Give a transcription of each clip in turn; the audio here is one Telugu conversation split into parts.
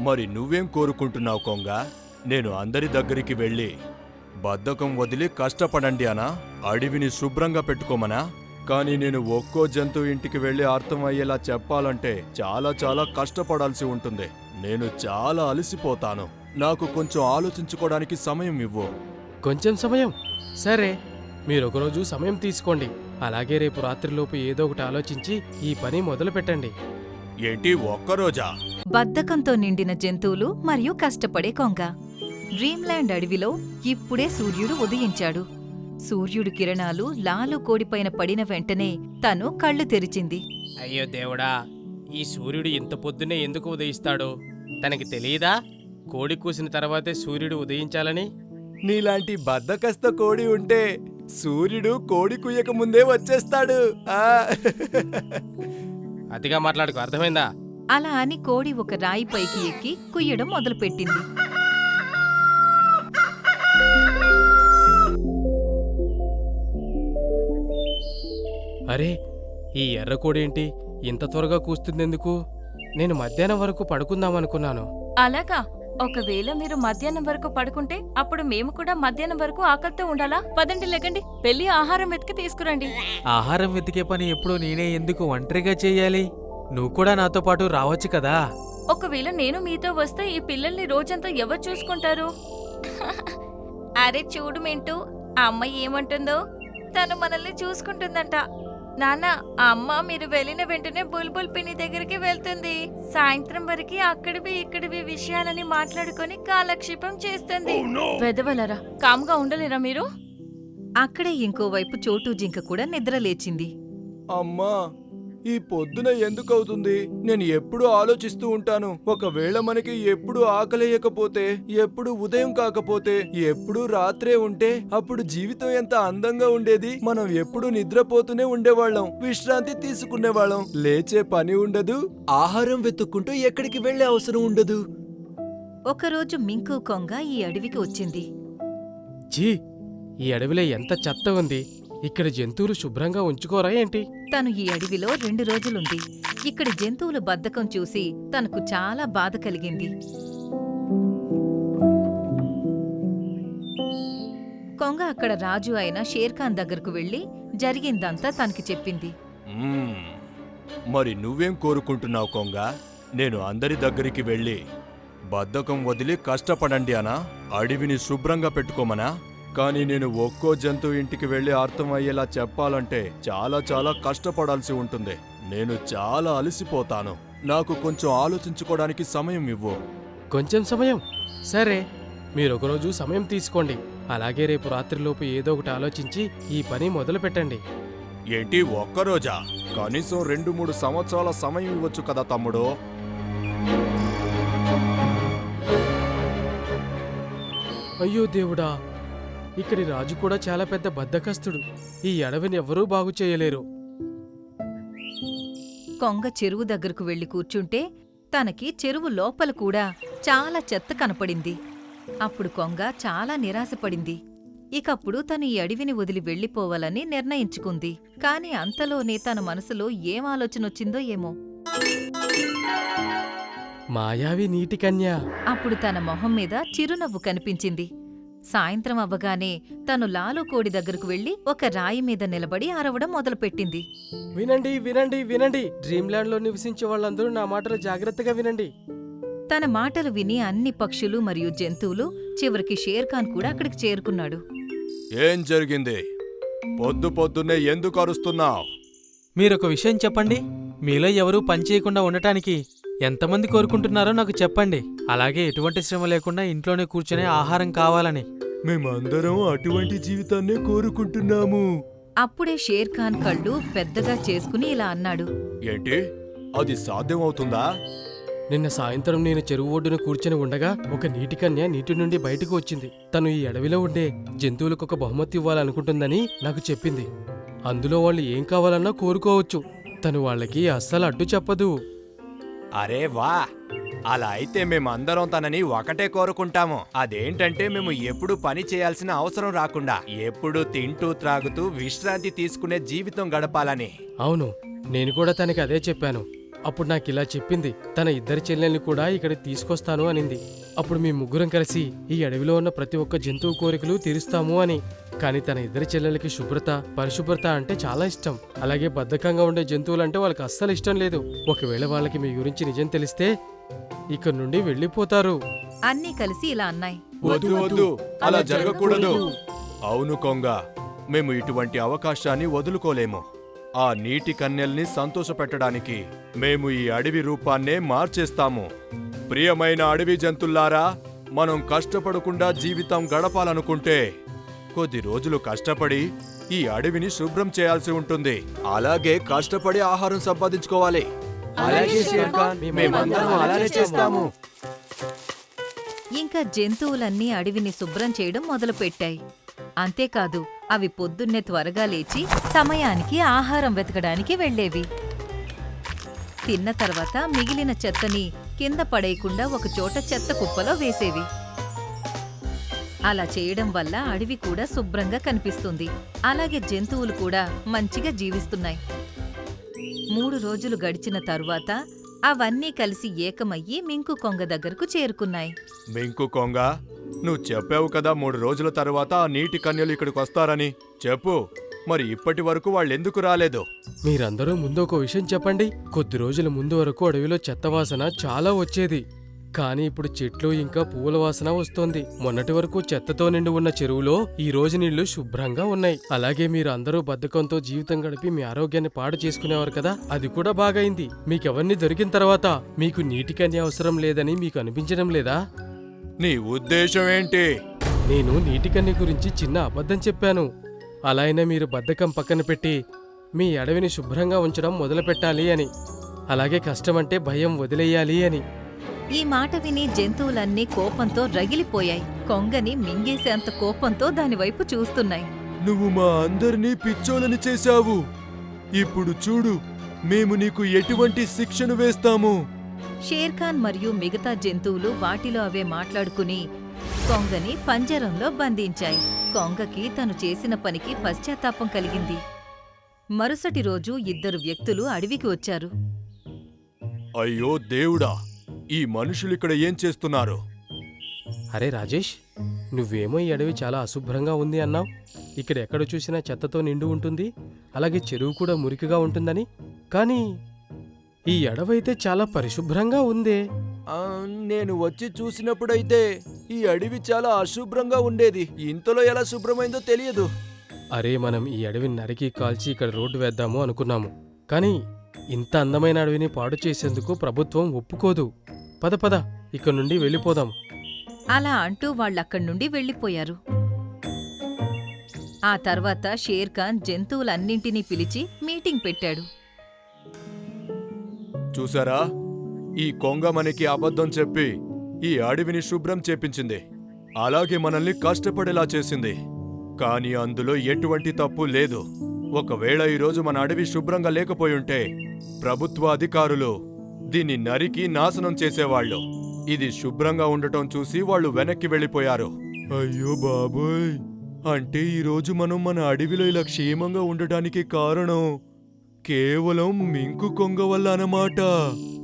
మరి నువ్వేం కోరుకుంటున్నావు కొంగ? నేను అందరి దగ్గరికి వెళ్ళి బద్ధకం వదిలి కష్టపడండి అనా. అడవిని శుభ్రంగా పెట్టుకోమనా? కానీ నేను ఒక్కో జంతువు ఇంటికి వెళ్ళి అర్థమయ్యేలా చెప్పాలంటే చాలా చాలా కష్టపడాల్సి ఉంటుంది. నేను చాలా అలసిపోతాను. నాకు కొంచెం ఆలోచించుకోవడానికి సమయం ఇవ్వు. కొంచెం సమయం? సరే మీరు ఒకరోజు సమయం తీసుకోండి. అలాగే రేపు రాత్రిలోపు ఏదో ఒకటి ఆలోచించి ఈ పని మొదలు పెట్టండి ఏంటి ఒక్కరోజా? బద్ధకంతో నిండిన జంతువులు మరియు కష్టపడే కొంగ. డ్రీమ్ల్యాండ్ అడవిలో ఇప్పుడే సూర్యుడు ఉదయించాడు. సూర్యుడు కిరణాలు లాలు కోడిపైన పడిన వెంటనే తను కళ్ళు తెరిచింది. అయ్యో దేవుడా ఈ సూర్యుడు ఇంత పొద్దునే ఎందుకు ఉదయిస్తాడు? తనకి తెలియదా? కోడి కూసిన తర్వాతే సూర్యుడు ఉదయించాలని? నీలాంటి బద్దకస్త కోడి ఉంటే సూర్యుడు కోడి కుయ్యక ముందే వచ్చేస్తాడు. ఆ. అతిగా మాట్లాడుకో అర్థమైందా? అలా అని కోడి ఒక రాయి పైకి ఎక్కి కుయ్యడం మొదలుపెట్టింది. అరే ఈ ఎర్ర కోడి ఏంటి ఇంత త్వరగా కూస్తుందెందుకు? నేను మధ్యాహ్నం వరకు పడుకుందామనుకున్నాను అలాగా ఒకవేళ మీరు మధ్యాహ్నం వరకు పడుకుంటే అప్పుడు మేము కూడా మధ్యాహ్నం వరకు ఆకలితో ఉండాలా? పదండి లేకండి. వెళ్ళి ఆహారం వెతికి తీసుకురండి. ఆహారం వెతికే పని ఎప్పుడు నేనే ఎందుకు ఒంటరిగా చెయ్యాలి నువ్వు కూడా నాతో పాటు రావచ్చు కదా? ఒకవేళ నేను మీతో వస్తే ఈ పిల్లల్ని రోజంతా ఎవరు చూసుకుంటారు? అరే చూడు మింటూ ఆ అమ్మ ఏమంటుందో? తను మనల్ని చూసుకుంటుందంట. నాన్న అమ్మ మీరు వెళ్ళిన వెంటనే బుల్బుల్ పిన్ని దగ్గరికి వెళ్తుంది. సాయంత్రం వరకు అక్కడివి ఇక్కడివి విషయాలని మాట్లాడుకొని కాలక్షేపం చేస్తుంది. వెదవలరా. కామ్గా ఉండలేరా మీరు? అక్కడే ఇంకోవైపు చోటు జింక కూడా నిద్రలేచింది అమ్మా ఈ పొద్దున ఎందుకు అవుతుంది నేను ఎప్పుడు ఆలోచిస్తూ ఉంటాను. ఒకవేళ మనకి ఎప్పుడు ఆకలేయకపోతే ఎప్పుడు ఉదయం కాకపోతే ఎప్పుడు రాత్రే ఉంటే అప్పుడు జీవితం ఎంత అందంగా ఉండేది? మనం ఎప్పుడు నిద్రపోతూనే ఉండేవాళ్ళం. విశ్రాంతి తీసుకునేవాళ్ళం. లేచే పని ఉండదు. ఆహారం వెతుక్కుంటూ ఎక్కడికి వెళ్ళే అవసరం ఉండదు. ఒకరోజు మింకు కొంగ ఈ అడవికి వచ్చింది. జీ ఈ అడవిలో ఎంత చెత్త ఉంది. ఇక్కడ జంతువులు శుభ్రంగా ఉంచుకోరా ఏంటి? తను ఈ అడవిలో రెండు రోజులుంది. ఇక్కడి జంతువుల బద్ధకం చూసి తనకు చాలా బాధ కలిగింది. కొంగ అక్కడ రాజు అయిన షేర్ఖాన్ దగ్గరకు వెళ్ళి జరిగిందంతా తనకి చెప్పింది. మ్మ్. మరి నువ్వేం కోరుకుంటున్నావు కొంగ? నేను అందరి దగ్గరికి వెళ్ళి బద్ధకం వదిలి కష్టపడండి అనా. అడవిని శుభ్రంగా పెట్టుకోమనా? కానీ నేను ఒక్కో జంతువు ఇంటికి వెళ్ళి అర్థమయ్యేలా చెప్పాలంటే చాలా చాలా కష్టపడాల్సి ఉంటుంది. నేను చాలా అలసిపోతాను. నాకు కొంచెం ఆలోచించుకోవడానికి సమయం ఇవ్వు. కొంచెం సమయం? సరే మీరు ఒకరోజు సమయం తీసుకోండి. అలాగే రేపు రాత్రిలోపు ఏదో ఒకటి ఆలోచించి ఈ పని మొదలు పెట్టండి. ఏంటి ఒక్కరోజా కనీసం రెండు మూడు సంవత్సరాల సమయం ఇవ్వచ్చు కదా తమ్ముడు? అయ్యో దేవుడా ఇక్కడి రాజు కూడా చాలా పెద్ద బద్దకస్తుడు. ఈ అడవిని ఎవ్వరూ బాగు చేయలేరు. కొంగ చెరువు దగ్గరకు వెళ్ళి కూర్చుంటే తనకి చెరువు లోపల కూడా చాలా చెత్త కనపడింది. అప్పుడు కొంగ చాలా నిరాశపడింది. ఇకప్పుడు తను ఈ అడవిని వదిలి వెళ్ళిపోవాలని నిర్ణయించుకుంది. కాని అంతలోనే తన మనసులో ఏం ఆలోచనొచ్చిందో ఏమో. మాయావి నీటి కన్య. అప్పుడు తన మొహం మీద చిరునవ్వు కనిపించింది. సాయంత్రం అవ్వగానే తను లాలు కోడి దగ్గరకు వెళ్ళి ఒక రాయి మీద నిలబడి అరవడం మొదలుపెట్టింది. వినండి వినండి వినండి. డ్రీమ్ల్యాండ్లో నివసించే వాళ్ళందరూ నా మాటలు జాగ్రత్తగా వినండి. తన మాటలు విని అన్ని పక్షులు మరియు జంతువులు చివరికి షేర్ఖాన్ కూడా అక్కడికి చేరుకున్నాడు. ఏం జరిగింది? పొద్దు పొద్దున్నే ఎందుకు అరుస్తున్నావు? మీరొక విషయం చెప్పండి. మీలో ఎవరూ పని చేయకుండా ఉండటానికి ఎంతమంది కోరుకుంటున్నారో నాకు చెప్పండి. అలాగే ఎటువంటి శ్రమ లేకుండా ఇంట్లోనే కూర్చునే ఆహారం కావాలని. మేమందరం అటువంటి జీవితాన్నే కోరుకుంటున్నాము. అప్పుడే షేర్ఖాన్ కళ్ళు పెద్దగా చేసుకుని ఇలా అన్నాడు. ఏంటి? అది సాధ్యమవుతుందా నిన్న సాయంత్రం నేను చెరువు ఒడ్డున కూర్చొని ఉండగా ఒక నీటి కన్య నీటి నుండి బయటకు వచ్చింది. తను ఈ అడవిలో ఉండే జంతువులకు ఒక బహుమతి ఇవ్వాలనుకుంటుందని నాకు చెప్పింది. అందులో వాళ్ళు ఏం కావాలన్నా కోరుకోవచ్చు. తను వాళ్ళకి అస్సలు అడ్డు చెప్పదు. అరే వా అలా అయితే మేమందరం తనని ఒకటే కోరుకుంటాము. అదేంటంటే మేము ఎప్పుడు పని చేయాల్సిన అవసరం రాకుండా ఎప్పుడు తింటూ త్రాగుతూ విశ్రాంతి తీసుకునే జీవితం గడపాలని. అవును నేను కూడా తనకి అదే చెప్పాను. అప్పుడు నాకు ఇలా చెప్పింది తన ఇద్దరి చెల్లెల్ని కూడా ఇక్కడికి తీసుకొస్తాను అనింది. అప్పుడు మీ ముగ్గురం కలిసి ఈ అడవిలో ఉన్న ప్రతి ఒక్క జంతువు కోరికలు తీరుస్తాము అని. కానీ తన ఇద్దరి చెల్లెలకి శుభ్రత పరిశుభ్రత అంటే చాలా ఇష్టం. అలాగే బద్ధకంగా ఉండే జంతువులంటే వాళ్ళకి అస్సలు ఇష్టం లేదు. ఒకవేళ వాళ్ళకి మీ గురించి నిజం తెలిస్తే ఇక్కడ నుండి వెళ్ళిపోతారు. అన్నీ కలిసి ఇలా అన్నాయి. వద్దు వద్దు అలా జరగకూడదు. అవును కొంగ. మేము ఇటువంటి అవకాశాన్ని వదులుకోలేము. ఆ నీటి కన్యల్ని సంతోషపెట్టడానికి మేము ఈ అడవి రూపాన్నే మార్చేస్తాము. ప్రియమైన అడవి జంతుల్లారా మనం కష్టపడకుండా జీవితం గడపాలనుకుంటే కొద్ది రోజులు కష్టపడి ఈ అడవిని శుభ్రం చేయాల్సి ఉంటుంది. అలాగే కష్టపడి ఆహారం సంపాదించుకోవాలి. అలాగే షేర్ ఖాన్, మేమందరం అలానే చేస్తాము. ఇంకా జంతువులన్నీ అడవిని శుభ్రం చేయడం మొదలుపెట్టాయి. అంతేకాదు అవి పొద్దున్నే త్వరగా లేచి సమయానికి ఆహారం వెతకడానికి వెళ్ళేవి. తిన్న తర్వాత మిగిలిన చెత్తని కింద పడేయకుండా ఒక చోట చెత్త కుప్పలో వేసేవి. అలా చేయడం వల్ల అడవి కూడా శుభ్రంగా కనిపిస్తుంది. అలాగే జంతువులు కూడా మంచిగా జీవిస్తున్నాయి. మూడు రోజులు గడిచిన తరువాత అవన్నీ కలిసి ఏకమయ్యి మింకు కొంగ దగ్గరకు చేరుకున్నాయి. మింకు కొంగ నువ్వు చెప్పావు కదా మూడు రోజుల తర్వాత ఆ నీటి కన్యలు ఇక్కడికి వస్తారని. చెప్పు మరి ఇప్పటి వరకు వాళ్ళెందుకు రాలేదు? మీరందరూ ముందు ఒక విషయం చెప్పండి. కొద్ది రోజుల ముందు వరకు అడవిలో చెత్త వాసన చాలా వచ్చేది. కానీ ఇప్పుడు చెట్లు ఇంకా పువ్వుల వాసన వస్తోంది. మొన్నటి వరకు చెత్తతో నిండి ఉన్న చెరువులో ఈ రోజు నీళ్ళు శుభ్రంగా ఉన్నాయి. అలాగే మీరు అందరూ బద్ధకంతో జీవితం గడిపి మీ ఆరోగ్యాన్ని పాడు చేసుకునేవారు కదా? అది కూడా బాగైంది. మీకెవరిని దొరికిన తర్వాత మీకు నీటికని అవసరం లేదని మీకు అనిపించడం లేదా? నీ ఉద్దేశం ఏంటి? నేను నీటికన్ని గురించి చిన్న అబద్ధం చెప్పాను. అలా అయినా మీరు బద్ధకం పక్కన పెట్టి మీ అడవిని శుభ్రంగా ఉంచడం మొదలుపెట్టాలి అని. అలాగే కష్టమంటే భయం వదిలేయాలి అని. ఈ మాట విని జంతువులన్నీ కోపంతో రగిలిపోయాయి. కొంగని మింగేసేంత కోపంతో దానివైపు చూస్తున్నాయి. నువ్వు మా అందరినీ పిచ్చోలని చేశావు. ఇప్పుడు చూడు మేము నీకు ఎటువంటి శిక్షను వేస్తాము? షేర్ఖాన్ మరియు మిగతా జంతువులు వాటిలో అవే మాట్లాడుకుని కొంగని పంజరంలో బంధించాయి. కొంగకి తను చేసిన పనికి పశ్చాత్తాపం కలిగింది. మరుసటి రోజు ఇద్దరు వ్యక్తులు అడవికి వచ్చారు. అయ్యో దేవుడా! ఈ మనుషులు ఇక్కడ ఏం చేస్తున్నారు? అరే రాజేష్ నువ్వేమో ఈ అడవి చాలా అశుభ్రంగా ఉంది అన్నావు. ఇక్కడ ఎక్కడ చూసినా చెత్తతో నిండు ఉంటుంది అలాగే చెరువు కూడా మురికిగా ఉంటుందని. కానీ ఈ అడవైతే చాలా పరిశుభ్రంగా ఉందే. నేను వచ్చి చూసినప్పుడైతే ఈ అడవి చాలా అశుభ్రంగా ఉండేది. ఇంతలో ఎలా శుభ్రమైందో తెలియదు. అరే మనం ఈ అడవిని నరికి కాల్చి ఇక్కడ రోడ్డు వేద్దాము అనుకున్నాము. కానీ ఇంత అందమైన అడవిని పాడు చేసేందుకు ప్రభుత్వం ఒప్పుకోదు. పద పద. ఇక్కడ నుండి వెళ్ళిపోదాం. అలా అంటూ వాళ్ళక్కడి నుండి వెళ్ళిపోయారు. ఆ తర్వాత షేర్ఖాన్ జంతువులన్నింటినీ పిలిచి మీటింగ్ పెట్టాడు. చూసారా? ఈ కొంగ మనకి అబద్ధం చెప్పి ఈ అడవిని శుభ్రం చేపించింది. అలాగే మనల్ని కష్టపడేలా చేసింది. కానీ అందులో ఎటువంటి తప్పు లేదు. ఒకవేళ ఈరోజు మన అడవి శుభ్రంగా లేకపోయుంటే ప్రభుత్వ అధికారులు దీన్ని నరికి నాశనం చేసేవాళ్ళు. ఇది శుభ్రంగా ఉండటం చూసి వాళ్ళు వెనక్కి వెళ్ళిపోయారు. అయ్యో బాబోయ్! అంటే ఈరోజు మనం మన అడవిలో ఇలా క్షేమంగా ఉండటానికి కారణం కేవలం మింకు కొంగ వల్ల అన్నమాట.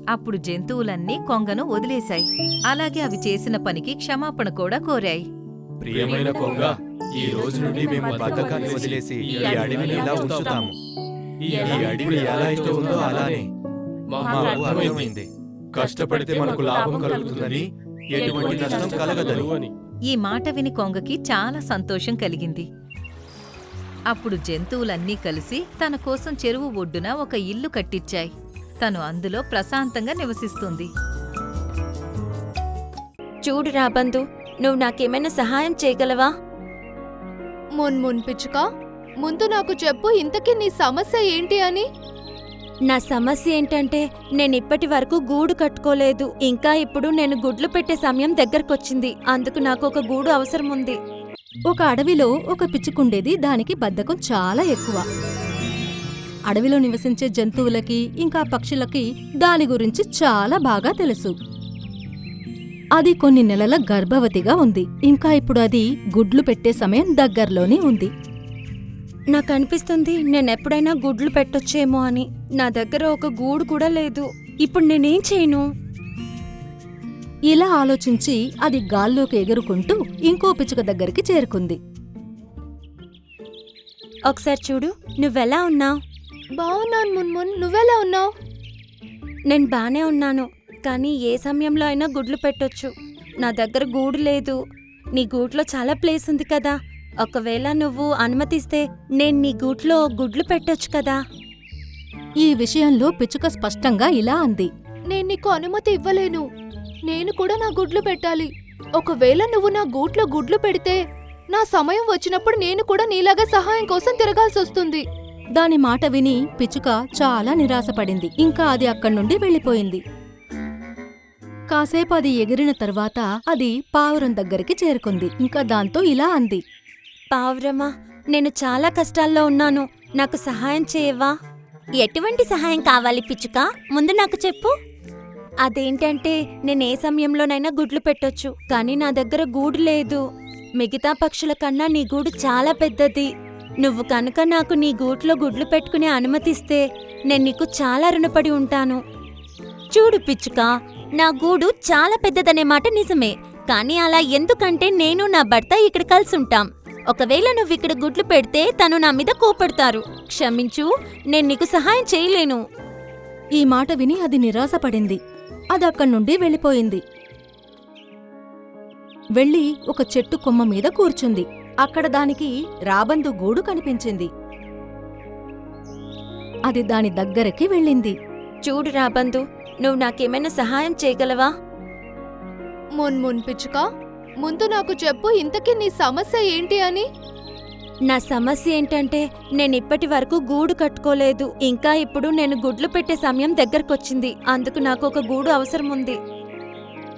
అప్పుడు జంతువులన్నీ కొంగను వదిలేశాయి. అలాగే అవి చేసిన పనికి క్షమాపణ కూడా కోరాయి. ప్రియమైన కొంగ ఈ రోజు నుండి మేము బద్ధకాన్ని వదిలేసి ఈ అడవిని ఇలా ఉంచుతాము? ఈ అడవి ఎలా అయితే ఉందో అలానే. మాకు అర్థమైంది. కష్టపడితే మనకు లాభం కలుగుతుందని ఎటువంటి నష్టం కలగదని. అని ఈ మాట విని కొంగకి చాలా సంతోషం కలిగింది. అప్పుడు జంతువులన్నీ కలిసి తన కోసం చెరువు ఒడ్డున ఒక ఇల్లు కట్టించాయి తను అందులో ప్రశాంతంగా నివసిస్తుంది. చూడు రాబందు నువ్వు నాకేమైనా సహాయం చేయగలవా? మున్మున్ పిచ్చుక ముందు నాకు చెప్పు ఇంతకీ నీ సమస్య ఏంటి అని? నా సమస్య ఏంటంటే నేను ఇప్పటి వరకు గూడు కట్టుకోలేదు. ఇంకా ఇప్పుడు నేను గుడ్లు పెట్టే సమయం దగ్గరకొచ్చింది. అందుకు నాకు ఒక గూడు అవసరం ఉంది ఒక అడవిలో ఒక పిచ్చుకుండేది దానికి బద్ధకం చాలా ఎక్కువ. అడవిలో నివసించే జంతువులకి ఇంకా పక్షులకి దాని గురించి చాలా బాగా తెలుసు. అది కొన్ని నెలల గర్భవతిగా ఉంది. ఇంకా ఇప్పుడు అది గుడ్లు పెట్టే సమయం దగ్గరలోనే ఉంది. నాకు అనిపిస్తుంది నేను ఎప్పుడైనా గుడ్లు పెట్టొచ్చేమో అని. నా దగ్గర ఒక గూడు కూడా లేదు. ఇప్పుడు నేనేం చేయను? ఇలా ఆలోచించి అది గాల్లోకి ఎగురుకుంటూ ఇంకో పిచ్చుక దగ్గరికి చేరుకుంది. ఒకసారి చూడు నువ్వెలా ఉన్నావు? బావున్నాను మున్మున్ నువ్వెలా ఉన్నావు? నేను బానే ఉన్నాను కానీ ఏ సమయంలో అయినా గుడ్లు పెట్టొచ్చు. నా దగ్గర గూడు లేదు. నీ గూట్లో చాలా ప్లేస్ ఉంది కదా. ఒకవేళ నువ్వు అనుమతిస్తే నేను నీ గూట్లో గుడ్లు పెట్టొచ్చు కదా. ఈ విషయంలో పిచ్చుక స్పష్టంగా ఇలా అంది. నేను నీకు అనుమతి ఇవ్వలేను. నేను కూడా నా గుడ్లు పెట్టాలి. ఒకవేళ నువ్వు నా గూట్లో గుడ్లు పెడితే నా సమయం వచ్చినప్పుడు నేను కూడా నీలాగా సహాయం కోసం తిరగాల్సి వస్తుంది. దాని మాట విని పిచ్చుక చాలా నిరాశపడింది. ఇంకా అది అక్కడి నుండి వెళ్ళిపోయింది. కాసేపు అది ఎగిరిన తర్వాత అది పావురం దగ్గరికి చేరుకుంది. ఇంకా దాంతో ఇలా అంది. పావురమా? నేను చాలా కష్టాల్లో ఉన్నాను. నాకు సహాయం చేయవా? ఎటువంటి సహాయం కావాలి పిచ్చుక? ముందు నాకు చెప్పు. అదేంటంటే నేను ఏ సమయంలోనైనా గుడ్లు పెట్టొచ్చు కానీ నా దగ్గర గూడు లేదు. మిగతా పక్షుల కన్నా నీ గూడు చాలా పెద్దది. నువ్వు కనుక నాకు నీ గూట్లో గుడ్లు పెట్టుకునే అనుమతిస్తే నేను నీకు చాలా రుణపడి ఉంటాను. చూడు పిచ్చుక నా గూడు చాలా పెద్దదనే మాట నిజమే. కానీ అలా ఎందుకంటే నేను నా భర్త ఇక్కడ కలిసి ఉంటాం ఒకవేళ నువ్వు ఇక్కడ గుడ్లు పెడితే తను నా మీద కోపడతారు క్షమించు నేను నీకు సహాయం చేయలేను. ఈ మాట విని అది నిరాశపడింది. అది అక్కడి నుండి వెళ్ళిపోయింది. వెళ్ళి ఒక చెట్టు కొమ్మ మీద కూర్చుంది. అక్కడ దానికి రాబందు గూడు కనిపించింది. అది దాని దగ్గరికి వెళ్ళింది. చూడు రాబందు నువ్వు నాకేమైనా సహాయం చేయగలవా? మున్మున్ పిచ్చుక ముందు నాకు చెప్పు ఇంతకీ నీ సమస్య ఏంటి అని? నా సమస్య ఏంటంటే నేను ఇప్పటి వరకు గూడు కట్టుకోలేదు. ఇంకా ఇప్పుడు నేను గుడ్లు పెట్టే సమయం దగ్గరకొచ్చింది. అందుకు నాకు ఒక గూడు అవసరం ఉంది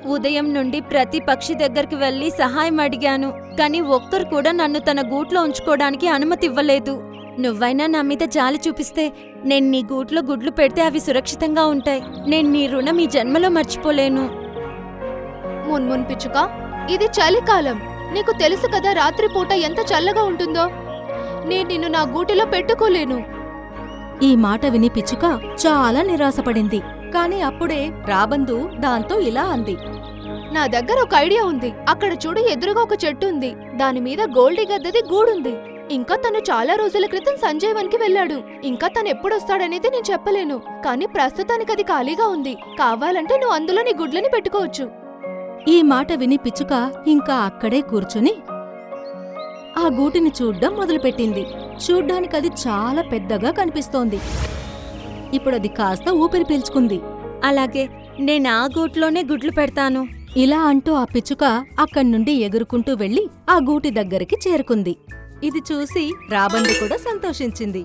ఉదయం నుండి ప్రతి పక్షి దగ్గరికి వెళ్ళి సహాయం అడిగాను. కానీ ఒక్కరు కూడా నన్ను తన గూట్లో ఉంచుకోవడానికి అనుమతి ఇవ్వలేదు నువ్వైనా నా మీద జాలి చూపిస్తే నేను నీ గూట్లో గుడ్లు పెడితే అవి సురక్షితంగా ఉంటాయి. నేను నీ రుణం ఈ జన్మలో మర్చిపోలేను. మున్మున్ పిచ్చుక ఇది చలికాలం. నీకు తెలుసు కదా రాత్రిపూట ఎంత చల్లగా ఉంటుందో. నేను నిన్ను నా గూటిలో పెట్టుకోలేను. ఈ మాట విని పిచ్చుక చాలా నిరాశపడింది. కాని అప్పుడే రాబందు దాంతో ఇలా అంది. నా దగ్గర ఒక ఐడియా ఉంది. అక్కడ చూడు ఎదురుగా ఒక చెట్టు ఉంది. దాని మీద గోల్డీ గద్దది గూడుంది. ఇంకా తను చాలా రోజుల క్రితం సంజయవన్కి వెళ్ళాడు. ఇంకా తను ఎప్పుడొస్తాడనేది నేను చెప్పలేను. కానీ ప్రస్తుతానికి అది ఖాళీగా ఉంది. కావాలంటే నువ్వు అందులో నీ గుడ్లని పెట్టుకోవచ్చు. ఈ మాట విని పిచ్చుక ఇంకా అక్కడే కూర్చుని ఆ గూటిని చూడ్డం మొదలుపెట్టింది. చూడ్డానికది చాలా పెద్దగా కనిపిస్తోంది. ఇప్పుడది కాస్త ఊపిరి పీల్చుకుంది. అలాగే నేను ఆ గూట్లోనే గుడ్లు పెడతాను. ఇలా అంటూ ఆ పిచ్చుక అక్కడి నుండి ఎగురుకుంటూ వెళ్ళి ఆ గూటి దగ్గరికి చేరుకుంది. ఇది చూసి రాబందు కూడా సంతోషించింది.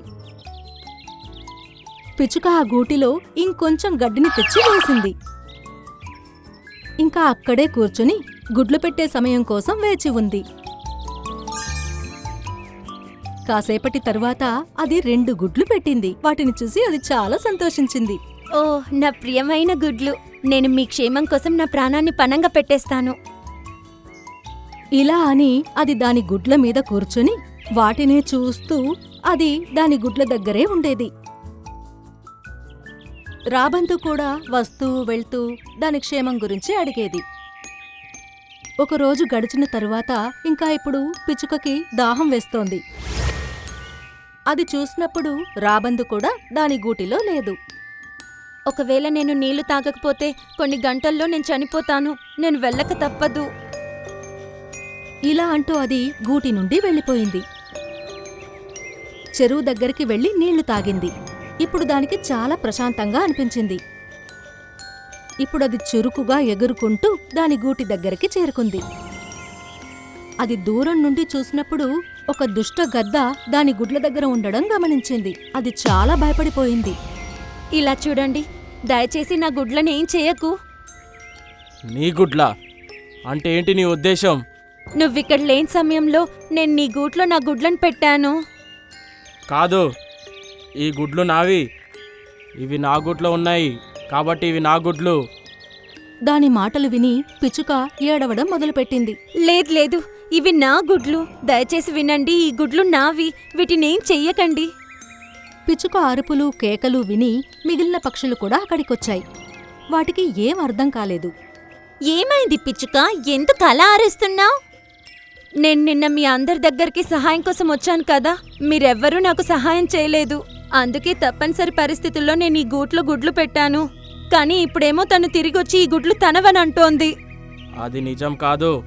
పిచ్చుక ఆ గూటిలో ఇంకొంచెం గడ్డిని తెచ్చి వేసింది. ఇంకా అక్కడే కూర్చుని గుడ్లు పెట్టే సమయం కోసం వేచి ఉంది. కాసేపటి తరువాత అది రెండు గుడ్లు పెట్టింది. వాటిని చూసి అది చాలా సంతోషించింది. ఓ నా ప్రియమైన గుడ్లు నేను మీ క్షేమం కోసం నా ప్రాణాన్ని పణంగా పెట్టేస్తాను. ఇలా అని అది దాని గుడ్ల మీద కూర్చుని వాటినే చూస్తూ అది దాని గుడ్ల దగ్గరే ఉండేది. రాబంతు కూడా వస్తూ వెళ్తూ దాని క్షేమం గురించి అడిగేది. ఒకరోజు గడిచిన తరువాత ఇంకా ఇప్పుడు పిచ్చుకకి దాహం వేస్తోంది. అది చూసినప్పుడు రాబందు కూడా దాని గూటిలో లేదు. ఒకవేళ నేను నీళ్ళు తాగకపోతే కొన్ని గంటల్లో నేను చనిపోతాను. నేను వెళ్ళక తప్పదు. ఇలా అంటూ అది గూటి నుండి వెళ్ళిపోయింది. చెరువు దగ్గరికి వెళ్ళి నీళ్ళు తాగింది. ఇప్పుడు దానికి చాలా ప్రశాంతంగా అనిపించింది. ఇప్పుడది చురుకుగా ఎగురుకుంటూ దాని గూటి దగ్గరికి చేరుకుంది. అది దూరం నుండి చూసినప్పుడు ఒక దుష్ట గద్ద దాని గుడ్ల దగ్గర ఉండడం గమనించింది. అది చాలా భయపడిపోయింది. ఇలా చూడండి దయచేసి నా గుడ్లను ఏం చేయకు. నీ గుడ్లా? అంటే ఏంటి నీ ఉద్దేశం? నువ్విక్కడ లేని సమయంలో నేను నీ గూట్లో నా గుడ్లను పెట్టాను. కాదు ఈ గుడ్లు నావి. ఇవి నా గుడ్లో ఉన్నాయి కాబట్టి ఇవి నా గుడ్లు. దాని మాటలు విని పిచ్చుక ఏడవడం మొదలుపెట్టింది. లేదు లేదు. ఇవి నా గుడ్లు. దయచేసి వినండి ఈ గుడ్లు నావి. వీటినేం చెయ్యకండి. పిచ్చుక అరుపులు కేకలు విని మిగిలిన పక్షులు కూడా అక్కడికొచ్చాయి. వాటికి ఏం అర్థం కాలేదు. ఏమైంది పిచ్చుక? ఎందుకు అలా ఆరేస్తున్నావు నేను నిన్న మీ అందరి దగ్గరికి సహాయం కోసం వచ్చాను కదా. మీరెవ్వరూ నాకు సహాయం చేయలేదు. అందుకే తప్పనిసరి పరిస్థితుల్లో నేను ఈ గూట్లో గుడ్లు పెట్టాను. కానీ ఇప్పుడేమో తను తిరిగొచ్చి ఈ గుడ్లు తనవని అంటోంది. అది నిజం కాదు.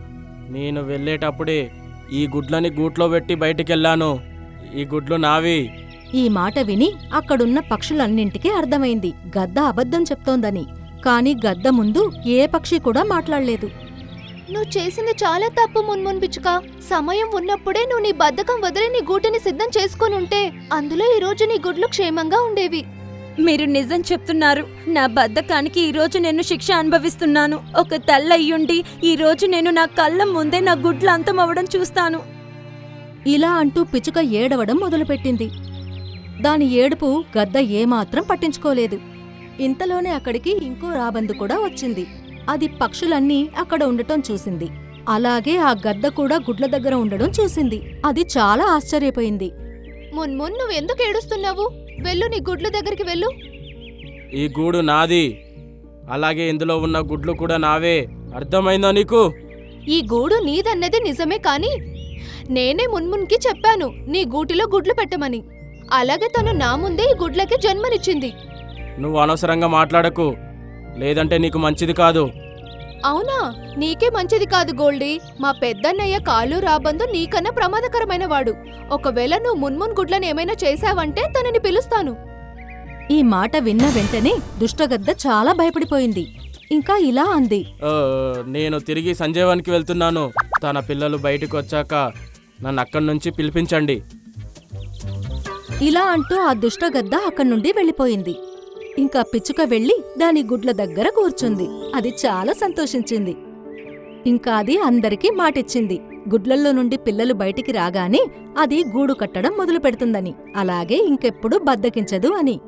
నేను వెళ్ళేటప్పుడే ఈ గుడ్లని గూట్లో పెట్టి బయటికెళ్ళాను. ఈ గుడ్లు నావి. ఈ మాట విని అక్కడున్న పక్షులన్నింటికీ అర్థమైంది. గద్ద అబద్ధం చెప్తోందని. కాని గద్ద ముందు ఏ పక్షి కూడా మాట్లాడలేదు. నువ్వు చేసింది చాలా తప్పు మున్మున్ పిచ్చుక సమయం ఉన్నప్పుడే నువ్వు నీ బద్ధకం వదిలి నీ గూటిని సిద్ధం చేసుకొని ఉంటే అందులో ఈ రోజు నీ గుడ్లు క్షేమంగా ఉండేవి. మీరు నిజం చెప్తున్నారు. నా బద్ధకానికి ఈ రోజు నేను శిక్ష అనుభవిస్తున్నాను. ఒక తల్లయ్యుండి ఈ రోజు నేను నా కళ్ళ ముందే నా గుడ్లు అంతమవ్వడం చూస్తాను. ఇలా అంటూ పిచుక ఏడవడం మొదలుపెట్టింది. దాని ఏడుపు గద్ద ఏమాత్రం పట్టించుకోలేదు. ఇంతలోనే అక్కడికి ఇంకో రాబందు కూడా వచ్చింది. అది పక్షులన్నీ అక్కడ ఉండటం చూసింది. అలాగే ఆ గద్ద కూడా గుడ్ల దగ్గర ఉండడం చూసింది. అది చాలా ఆశ్చర్యపోయింది. మున్మున్ నువ్వు ఎందుకు ఏడుస్తున్నావు? వెళ్ళు నీ గుడ్ల దగ్గరికి వెళ్ళు. ఈ గూడు నాది. అలాగే ఇందులో ఉన్న గుడ్లు కూడా నావే. అర్థమైందా నీకు? ఈ గూడు నీదన్నది నిజమే కాని నేనే మున్మున్కి చెప్పాను నీ గూటిలో గుడ్లు పెట్టమని. అలాగే తను నా ముందే ఈ గుడ్లకి జన్మనిచ్చింది. నువ్వు అనవసరంగా మాట్లాడకు. లేదంటే నీకు మంచిది కాదు. అవునా? నీకే మంచిది కాదు గోల్డీ. మా పెద్దన్నయ్య కాలు రాబందు నీకన్నా ప్రమాదకరమైన వాడు. ఒకవేళ నువ్వు మున్మున్ గుడ్లను ఏమైనా చేశావంటే తనని పిలుస్తాను. ఈ మాట విన్న వెంటనే దుష్టగద్ద చాలా భయపడిపోయింది. ఇంకా ఇలా అంది. ఆ, నేను తిరిగి సంజీవానికి వెళ్తున్నాను. తన పిల్లలు బయటకు వచ్చాక నన్ను అక్కడి నుంచి పిలిపించండి. ఇలా అంటూ ఆ దుష్టగద్ద అక్కడి నుండి వెళ్ళిపోయింది. ఇంకా పిచ్చుక వెళ్ళి దాని గుడ్ల దగ్గర కూర్చుంది. అది చాలా సంతోషించింది. ఇంకా అది అందరికీ మాటిచ్చింది. గుడ్లల్లో నుండి పిల్లలు బయటికి రాగానే అది గూడు కట్టడం మొదలు పెడుతుందని అలాగే ఇంకెప్పుడు బద్దకించదు అని.